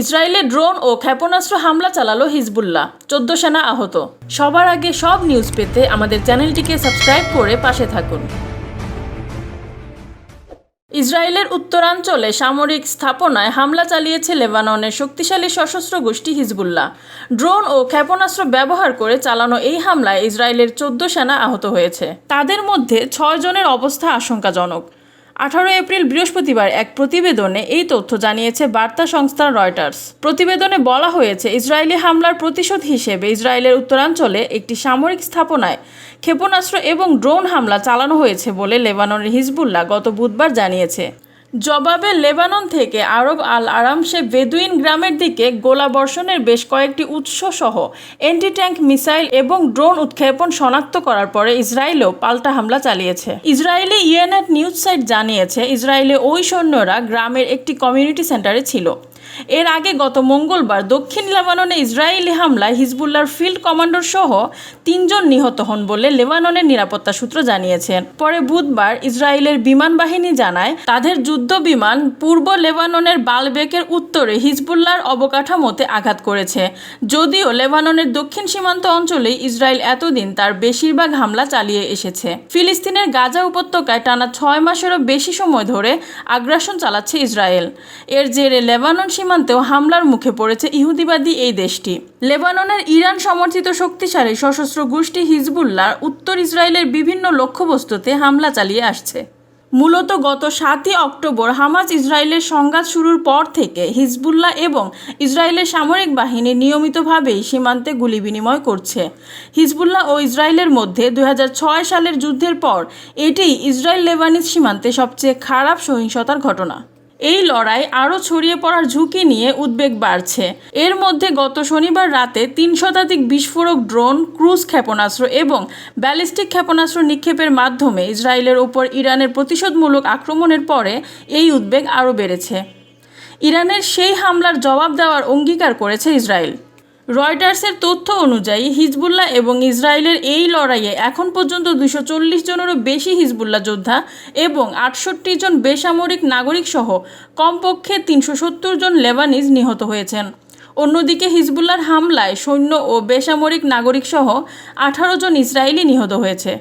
ইসরায়েলে ড্রোন ও ক্ষেপণাস্ত্র হামলা চালালো হিজবুল্লাহ। চোদ্দ সেনা আহত। সবার আগে সব নিউজ পেতে আমাদের চ্যানেলটিকে সাবস্ক্রাইব করে পাশে থাকুন। ইসরায়েলের উত্তরাঞ্চলে সামরিক স্থাপনায় হামলা চালিয়েছে লেবাননের শক্তিশালী সশস্ত্র গোষ্ঠী হিজবুল্লাহ। ড্রোন ও ক্ষেপণাস্ত্র ব্যবহার করে চালানো এই হামলায় ইসরায়েলের চোদ্দ সেনা আহত হয়েছে। তাদের মধ্যে ছয় জনের অবস্থা আশঙ্কাজনক। আঠারো এপ্রিল বৃহস্পতিবার এক প্রতিবেদনে এই তথ্য জানিয়েছে বার্তা সংস্থা রয়টার্স। প্রতিবেদনে বলা হয়েছে, ইসরায়েলি হামলার প্রতিশোধ হিসেবে ইসরায়েলের উত্তরাঞ্চলে একটি সামরিক স্থাপনায় ক্ষেপণাস্ত্র এবং ড্রোন হামলা চালানো হয়েছে বলে লেবাননের হিজবুল্লাহ গত বুধবার জানিয়েছে। জবাবে লেবানন থেকে আরব আল আরামসে বেদুইন গ্রামের দিকে গোলাবর্ষণের বেশ কয়েকটি উৎস সহ অ্যান্টি ট্যাঙ্ক মিসাইল এবং ড্রোন উৎক্ষেপণ শনাক্ত করার পরে ইসরায়েলও পাল্টা হামলা চালিয়েছে। ইসরায়েলি ইয়েনেট নিউজ সাইট জানিয়েছে, ইসরায়েলে ওই সৈন্যরা গ্রামের একটি কমিউনিটি সেন্টারে ছিল। এর আগে গত মঙ্গলবার দক্ষিণ লেবাননে ইসরায়েলি হামলায় হিজবুল্লার ফিল্ড কমান্ডার সহ তিনজন নিহত হন বলে লেবাননের নিরাপত্তা সূত্র জানিয়েছেন পরে বুধবার ইসরায়েলের বিমান বাহিনী জানায়, তাদের যুদ্ধ বিমান পূর্ব লেবাননের বালবেকের উত্তরে হিজবুল্লার অবকাঠামোতে আঘাত করেছে। যদিও লেবাননের দক্ষিণ সীমান্ত অঞ্চলেই ইসরায়েল এতদিন তার বেশিরভাগ হামলা চালিয়ে এসেছে। ফিলিস্তিনের গাজা উপত্যকায় টানা ছয় মাসেরও বেশি সময় ধরে আগ্রাসন চালাচ্ছে ইসরায়েল। এর জেরে লেবানন সীমান্তেও হামলার মুখে পড়েছে ইহুদিবাদী এই দেশটি। লেবাননের ইরান সমর্থিত শক্তিশালী সশস্ত্র গোষ্ঠী হিজবুল্লাহ উত্তর ইসরায়েলের বিভিন্ন লক্ষ্যবস্তুতে হামলা চালিয়ে আসছে। মূলত গত সাতই অক্টোবর হামাজ ইসরায়েলের সংঘাত শুরুর পর থেকে হিজবুল্লাহ এবং ইসরায়েলের সামরিক বাহিনী নিয়মিতভাবেই সীমান্তে গুলি বিনিময় করছে। হিজবুল্লাহ ও ইসরায়েলের মধ্যে দু হাজার ছয় সালের যুদ্ধের পর এটিই ইসরায়েল লেবানিজ সীমান্তে সবচেয়ে খারাপ সহিংসতার ঘটনা। এই লড়াই আরও ছড়িয়ে পড়ার ঝুঁকি নিয়ে উদ্বেগ বাড়ছে। এর মধ্যে গত শনিবার রাতে তিন শতাধিক বিস্ফোরক ড্রোন, ক্রুজ ক্ষেপণাস্ত্র এবং ব্যালিস্টিক ক্ষেপণাস্ত্র নিক্ষেপের মাধ্যমে ইসরায়েলের ওপর ইরানের প্রতিশোধমূলক আক্রমণের পরে এই উদ্বেগ আরও বেড়েছে। ইরানের সেই হামলার জবাব দেওয়ার অঙ্গীকার করেছে ইসরায়েল। রয়টার্সের তথ্য অনুযায়ী, হিজবুল্লাহ এবং ইসরায়েলের এই লড়াইয়ে এখন পর্যন্ত দুশো চল্লিশ জনেরও বেশি হিজবুল্লাহ যোদ্ধা এবং আটষট্টি জন বেসামরিক নাগরিক সহ কমপক্ষে তিনশো সত্তর জন লেবানিজ নিহত হয়েছেন। অন্যদিকে হিজবুল্লার হামলায় সৈন্য ও বেসামরিক নাগরিক সহ আঠারো জন ইসরায়েলি নিহত হয়েছে।